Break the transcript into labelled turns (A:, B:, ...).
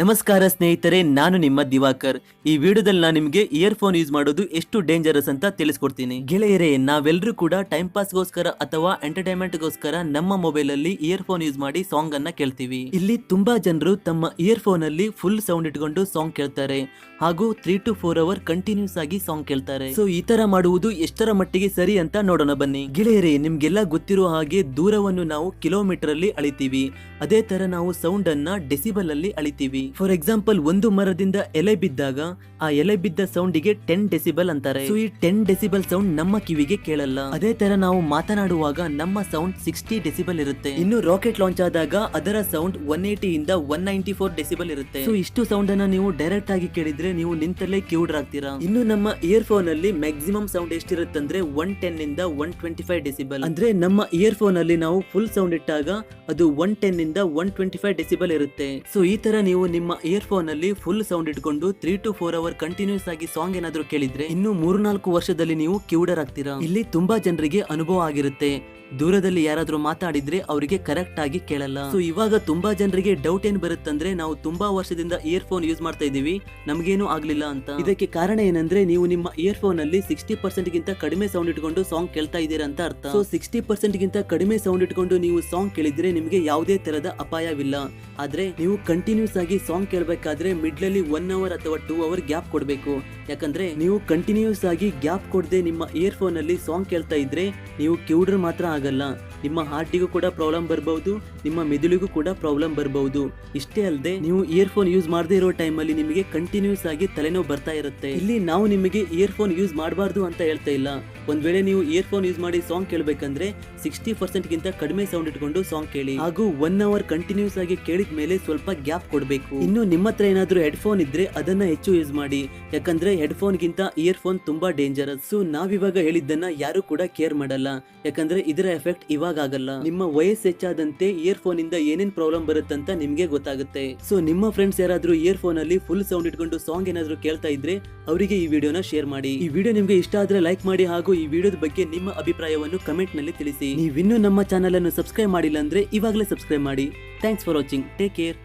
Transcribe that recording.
A: ನಮಸ್ಕಾರ ಸ್ನೇಹಿತರೆ, ನಾನು ನಿಮ್ಮ ದಿವಾಕರ್. ಈ ವಿಡಿಯೋದಲ್ಲಿ ನಾನು ನಿಮಗೆ ಇಯರ್ಫೋನ್ ಯೂಸ್ ಮಾಡೋದು ಎಷ್ಟು ಡೇಂಜರಸ್ ಅಂತ ತಿಳಿಸ್ಕೊಡ್ತೀನಿ. ಗೆಳೆಯರೇ ನಾವೆಲ್ಲರೂ ಕೂಡ ಟೈಮ್ ಪಾಸ್ಗೋಸ್ಕರ ಅಥವಾ ಎಂಟರ್ಟೈನ್ಮೆಂಟ್ಗೋಸ್ಕರ ನಮ್ಮ ಮೊಬೈಲ್ ಅಲ್ಲಿ ಇಯರ್ಫೋನ್ ಯೂಸ್ ಮಾಡಿ ಸಾಂಗ್ ಅನ್ನ ಕೇಳ್ತೀವಿ. ಇಲ್ಲಿ ತುಂಬಾ ಜನರು ತಮ್ಮ ಇಯರ್ಫೋನ್ ಅಲ್ಲಿ ಫುಲ್ ಸೌಂಡ್ ಇಟ್ಕೊಂಡು ಸಾಂಗ್ ಕೇಳ್ತಾರೆ. ಹಾಗೂ three to four hour continuous ಆಗಿ ಸಾಂಗ್ ಕೇಳ್ತಾರೆ. ಸೊ ಈ ತರ ಮಾಡುವುದು ಎಷ್ಟರ ಮಟ್ಟಿಗೆ ಸರಿ ಅಂತ ನೋಡೋಣ ಬನ್ನಿ. ಗೆಳೆಯರೇ, ನಿಮ್ಗೆಲ್ಲ ಗೊತ್ತಿರುವ ಹಾಗೆ ದೂರವನ್ನು ನಾವು ಕಿಲೋಮೀಟರ್ ಅಲ್ಲಿ ಅಳಿತೀವಿ. ಅದೇ ತರ ನಾವು ಸೌಂಡ್ ಅನ್ನ ಡೆಸಿಬಲ್ ಅಲ್ಲಿ ಅಳಿತೀವಿ. ಫಾರ್ ಎಕ್ಸಾಂಪಲ್ ಒಂದು ಮರದಿಂದ ಎಲೆ ಬಿದ್ದಾಗ ಆ ಎಲೆ ಬಿದ್ದ ಸೌಂಡಿಗೆ ಟೆನ್ ಡೆಸಿಬಲ್ ಅಂತಾರೆ. ಸೊ ಈ ಟೆನ್ ಡೆಸಿಬಲ್ ಸೌಂಡ್ ನಮ್ಮ ಕಿವಿಗೆ ಕೇಳಲ್ಲ. ಅದೇ ತರ ನಾವು ಮಾತನಾಡುವಾಗ ನಮ್ಮ ಸೌಂಡ್ ಸಿಕ್ಸ್ಟಿ ಡೆಸಿಬಲ್ ಇರುತ್ತೆ. ಇನ್ನು ರಾಕೆಟ್ ಲಾಂಚ್ ಆದಾಗ ಅದರ ಸೌಂಡ್ ಒನ್ ಏಟಿ ಇಂದ ಒನ್ ನೈಂಟಿ ಫೋರ್ ಡೆಸಿಬಲ್ ಇರುತ್ತೆ. ಸೊ ಇಷ್ಟು ಸೌಂಡ್ ಅನ್ನ ನೀವು ಡೈರೆಕ್ಟ್ ಆಗಿ ಕೇಳಿದ್ರೆ ನೀವು ನಿಂತಲ್ಲೇ ಆಗ್ತೀರಾ. ಇನ್ನು ನಮ್ಮ ಇಯರ್ ಫೋನ್ ಅಲ್ಲಿ ಮ್ಯಾಕ್ಸಿಮಮ್ ಸೌಂಡ್ ಎಷ್ಟಿರುತ್ತಂದ್ರೆ ಒನ್ ಟೆನ್ ಇಂದ ಒನ್ ಟ್ವೆಂಟಿ ಫೈವ್ ಡೆಸಿಬಲ್ ಅಂದ್ರೆ ನಮ್ಮ ಇಯರ್ ಫೋನ್ ಅಲ್ಲಿ ನಾವು ಫುಲ್ ಸೌಂಡ್ ಇಟ್ಟಾಗ ಅದು ಒನ್ ಟೆನ್ ಇಂದ ಒನ್ ಟ್ವೆಂಟಿ ಫೈವ್ ಡೆಸಿಬಲ್ ಇರುತ್ತೆ. ಸೊ ಈ ತರ ನೀವು ನಿಮ್ಮ ಇಯರ್ ಫೋನ್ ಅಲ್ಲಿ ಫುಲ್ ಸೌಂಡ್ ಇಟ್ಕೊಂಡು three to four hour continuous ಆಗಿ ಸಾಂಗ್ ಏನಾದ್ರೂ ಕೇಳಿದ್ರೆ, ಇನ್ನು ಮೂರ್ನಾಲ್ಕು ವರ್ಷದಲ್ಲಿ ನೀವು ಕಿವುಡರಾಗ್ತೀರಾ ಇಲ್ಲಿ ತುಂಬಾ ಜನರಿಗೆ ಅನುಭವ ಆಗಿರುತ್ತೆ. ದೂರದಲ್ಲಿ ಯಾರಾದ್ರೂ ಮಾತಾಡಿದ್ರೆ ಅವರಿಗೆ ಕರೆಕ್ಟ್ ಆಗಿ ಕೇಳಲ್ಲ. ಸೊ ಇವಾಗ ತುಂಬಾ ಜನರಿಗೆ ಡೌಟ್ ಏನ್ ಬರುತ್ತಂದ್ರೆ ನಾವು ತುಂಬಾ ವರ್ಷದಿಂದ ಇಯರ್ ಫೋನ್ ಯೂಸ್ ಮಾಡ್ತಾ ಇದೀವಿ ನಮ್ಗೇನು ಆಗ್ಲಿಲ್ಲ ಅಂತ. ಇದಕ್ಕೆ ಕಾರಣ ಏನಂದ್ರೆ ನೀವು ನಿಮ್ಮ ಇಯರ್ ಫೋನ್ ಅಲ್ಲಿ ಸಿಕ್ಸ್ಟಿ ಪರ್ಸೆಂಟ್ ಗಿಂತ ಕಡಿಮೆ ಸೌಂಡ್ ಇಟ್ಕೊಂಡು ಸಾಂಗ್ ಕೇಳ್ತಾ ಇದೀರ ಅಂತ ಅರ್ಥ. ಸೊ ಸಿಕ್ಸ್ಟಿ ಪರ್ಸೆಂಟ್ ಗಿಂತ ಕಡಿಮೆ ಸೌಂಡ್ ಇಟ್ಕೊಂಡು ನೀವು ಸಾಂಗ್ ಕೇಳಿದ್ರೆ ನಿಮಗೆ ಯಾವುದೇ ತರದ ಅಪಾಯವಿಲ್ಲ. ಆದ್ರೆ ನೀವು ಕಂಟಿನ್ಯೂಸ್ ಆಗಿ ಸಾಂಗ್ ಕೇಳಬೇಕಾದ್ರೆ ಮಿಡ್ಲ್ ಅಲ್ಲಿ ಒನ್ ಅವರ್ ಅಥವಾ ಟೂ ಅವರ್ ಗ್ಯಾಪ್ ಕೊಡಬೇಕು. ಯಾಕಂದ್ರೆ ನೀವು ಕಂಟಿನ್ಯೂಸ್ ಆಗಿ ಗ್ಯಾಪ್ ಕೊಡದೆ ನಿಮ್ಮ ಇಯರ್ ಫೋನ್ ಅಲ್ಲಿ ಸಾಂಗ್ ಕೇಳ್ತಾ ಇದ್ರೆ ನೀವು ಕ್ಯೂಡರ್ ಮಾತ್ರ ಆಗಲ್ಲ. ನಿಮ್ಮ ಹಾರ್ಟಿಗೂ ಕೂಡ ಪ್ರಾಬ್ಲಮ್ ಬರಬಹುದು ನಿಮ್ಮ ಮೆದುಳಿಗೂ ಕೂಡ ಪ್ರಾಬ್ಲಮ್ ಬರಬಹುದು ಇಷ್ಟೇ ಅಲ್ಲದೆ ನೀವು ಇಯರ್ ಫೋನ್ ಯೂಸ್ ಮಾಡದೇ ಇರೋ ಟೈಮಲ್ಲಿ ನಿಮಗೆ ಕಂಟಿನ್ಯೂಸ್ ಆಗಿ ತಲೆನೋವು ಬರ್ತಾ ಇರುತ್ತೆ. ಇಲ್ಲಿ ನಾವು ನಿಮಗೆ ಇಯರ್ ಫೋನ್ ಯೂಸ್ ಮಾಡಬಾರ್ದು ಅಂತ ಹೇಳ್ತಾ ಇಲ್ಲ. ಒಂದ್ ವೇಳೆ ನೀವು ಇಯರ್ ಫೋನ್ ಯೂಸ್ ಮಾಡಿ ಸಾಂಗ್ ಕೇಳಬೇಕಂದ್ರೆ ಸಿಕ್ಸ್ಟಿ ಪರ್ಸೆಂಟ್ ಗಿಂತ ಕಡಿಮೆ ಸೌಂಡ್ ಇಟ್ಕೊಂಡು ಸಾಂಗ್ ಕೇಳಿ. ಹಾಗೂ ಒನ್ ಅವರ್ ಕಂಟಿನ್ಯೂಸ್ ಆಗಿ ಕೇಳಿದ ಮೇಲೆ ಸ್ವಲ್ಪ ಗ್ಯಾಪ್ ಕೊಡಬೇಕು. ಇನ್ನು ನಿಮ್ಮ ಹತ್ರ ಏನಾದ್ರೂ ಹೆಡ್ಫೋನ್ ಇದ್ರೆ ಅದನ್ನ ಹೆಚ್ಚು ಯೂಸ್ ಮಾಡಿ. ಯಾಕಂದ್ರೆ ಹೆಡ್ಫೋನ್ ಗಿಂತ ಇಯರ್ ಫೋನ್ ತುಂಬಾ ಡೇಂಜರಸ್ ಸೊ ನಾವಿವಾಗ ಹೇಳಿದ್ದನ್ನ ಯಾರು ಕೂಡ ಕೇರ್ ಮಾಡಲ್ಲ. ಯಾಕಂದ್ರೆ ಇದರ ಎಫೆಕ್ಟ್ ಇವಾಗ ಆಗಲ್ಲ. ನಿಮ್ಮ ವಯಸ್ಸು ಹೆಚ್ಚಾದಂತೆ ಇಯರ್ ಫೋನ್ ಇಂದ ಏನೇನ್ ಪ್ರಾಬ್ಲಮ್ ಬರುತ್ತಂತ ನಿಮ್ಗೆ ಗೊತ್ತಾಗುತ್ತೆ. ಸೊ ನಿಮ್ಮ ಫ್ರೆಂಡ್ಸ್ ಯಾರಾದ್ರೂ ಇಯರ್ ಫೋನ್ ಅಲ್ಲಿ ಫುಲ್ ಸೌಂಡ್ ಇಟ್ಕೊಂಡು ಸಾಂಗ್ ಏನಾದ್ರೂ ಕೇಳ್ತಾ ಇದ್ರೆ ಅವರಿಗೆ ಈ ವಿಡಿಯೋನ ಶೇರ್ ಮಾಡಿ. ಈ ವಿಡಿಯೋ ನಿಮ್ಗೆ ಇಷ್ಟ ಆದ್ರೆ ಲೈಕ್ ಮಾಡಿ ಹಾಗೂ ಈ ವಿಡಿಯೋದ ಬಗ್ಗೆ ನಿಮ್ಮ ಅಭಿಪ್ರಾಯವನ್ನು ಕಮೆಂಟ್ನಲ್ಲಿ ತಿಳಿಸಿ. ನೀವಿನ್ನೂ ನಮ್ಮ ಚಾನಲ್ ಅನ್ನು ಸಬ್ಸ್ಕ್ರೈಬ್ ಮಾಡಿಲ್ಲ ಅಂದ್ರೆ ಇವಾಗಲೇ ಸಬ್ಸ್ಕ್ರೈಬ್ ಮಾಡಿ. Thanks for watching take care